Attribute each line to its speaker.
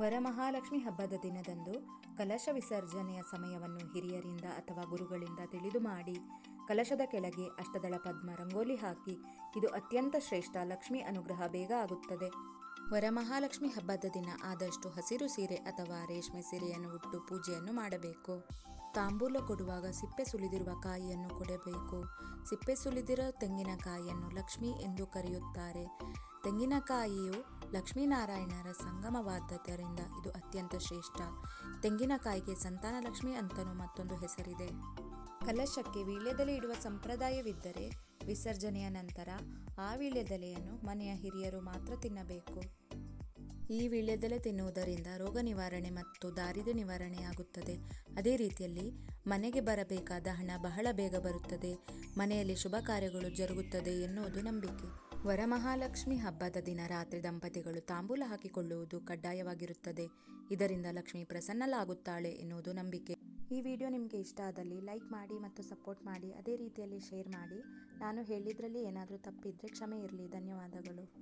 Speaker 1: ವರಮಹಾಲಕ್ಷ್ಮಿ ಹಬ್ಬದ ದಿನದಂದು ಕಲಶ ವಿಸರ್ಜನೆಯ ಸಮಯವನ್ನು ಹಿರಿಯರಿಂದ ಅಥವಾ ಗುರುಗಳಿಂದ ತಿಳಿದು ಮಾಡಿ ಕಲಶದ ಕೆಳಗೆ ಅಷ್ಟದಳ ಪದ್ಮ ರಂಗೋಲಿ ಹಾಕಿ ಇದು ಅತ್ಯಂತ ಶ್ರೇಷ್ಠ ಲಕ್ಷ್ಮಿ ಅನುಗ್ರಹ ಬೇಗ ಆಗುತ್ತದೆ. ವರಮಹಾಲಕ್ಷ್ಮಿ ಹಬ್ಬದ ದಿನ ಆದಷ್ಟು ಹಸಿರು ಸೀರೆ ಅಥವಾ ರೇಷ್ಮೆ ಸೀರೆಯನ್ನು ಉಟ್ಟು ಪೂಜೆಯನ್ನು ಮಾಡಬೇಕು. ತಾಂಬೂಲ ಕೊಡುವಾಗ ಸಿಪ್ಪೆ ಸುಲಿದಿರುವ ಕಾಯಿಯನ್ನು ಕೊಡಬೇಕು. ಸಿಪ್ಪೆ ಸುಲಿದಿರುವ ತೆಂಗಿನಕಾಯಿಯನ್ನು ಲಕ್ಷ್ಮಿ ಎಂದು ಕರೆಯುತ್ತಾರೆ. ತೆಂಗಿನಕಾಯಿಯು ಲಕ್ಷ್ಮೀನಾರಾಯಣರ ಸಂಗಮವಾದದ್ದರಿಂದ ಇದು ಅತ್ಯಂತ ಶ್ರೇಷ್ಠ. ತೆಂಗಿನಕಾಯಿಗೆ ಸಂತಾನ ಲಕ್ಷ್ಮಿ ಅಂತಲೂ ಮತ್ತೊಂದು ಹೆಸರಿದೆ. ಕಲಶಕ್ಕೆ ವೀಳ್ಯದೆಲೆ ಇಡುವ ಸಂಪ್ರದಾಯವಿದ್ದರೆ ವಿಸರ್ಜನೆಯ ನಂತರ ಆ ವೀಳ್ಯದೆಲೆಯನ್ನು ಮನೆಯ ಹಿರಿಯರು ಮಾತ್ರ ತಿನ್ನಬೇಕು. ಈ ವೀಳ್ಯದೆಲೆ ತಿನ್ನುವುದರಿಂದ ರೋಗ ನಿವಾರಣೆ ಮತ್ತು ದಾರಿದ್ರ್ಯ ನಿವಾರಣೆಯಾಗುತ್ತದೆ ಅದೇ ರೀತಿಯಲ್ಲಿ ಮನೆಗೆ ಬರಬೇಕಾದ ಹಣ ಬಹಳ ಬೇಗ ಬರುತ್ತದೆ. ಮನೆಯಲ್ಲಿ ಶುಭ ಕಾರ್ಯಗಳು ಜರುಗುತ್ತದೆ ಎನ್ನುವುದು ನಂಬಿಕೆ. ವರಮಹಾಲಕ್ಷ್ಮಿ ಹಬ್ಬದ ದಿನ ರಾತ್ರಿ ದಂಪತಿಗಳು ತಾಂಬೂಲ ಹಾಕಿಕೊಳ್ಳುವುದು ಕಡ್ಡಾಯವಾಗಿರುತ್ತದೆ. ಇದರಿಂದ ಲಕ್ಷ್ಮಿ ಪ್ರಸನ್ನಲಾಗುತ್ತಾಳೆ ಎನ್ನುವುದು ನಂಬಿಕೆ. ಈ ವಿಡಿಯೋ ನಿಮಗೆ ಇಷ್ಟ ಆದಲ್ಲಿ ಲೈಕ್ ಮಾಡಿ ಮತ್ತು ಸಪೋರ್ಟ್ ಮಾಡಿ. ಅದೇ ರೀತಿಯಲ್ಲಿ ಶೇರ್ ಮಾಡಿ. ನಾನು ಹೇಳಿದ್ರಲ್ಲಿ ಏನಾದರೂ ತಪ್ಪಿದ್ರೆ ಕ್ಷಮೆ ಇರಲಿ. ಧನ್ಯವಾದಗಳು.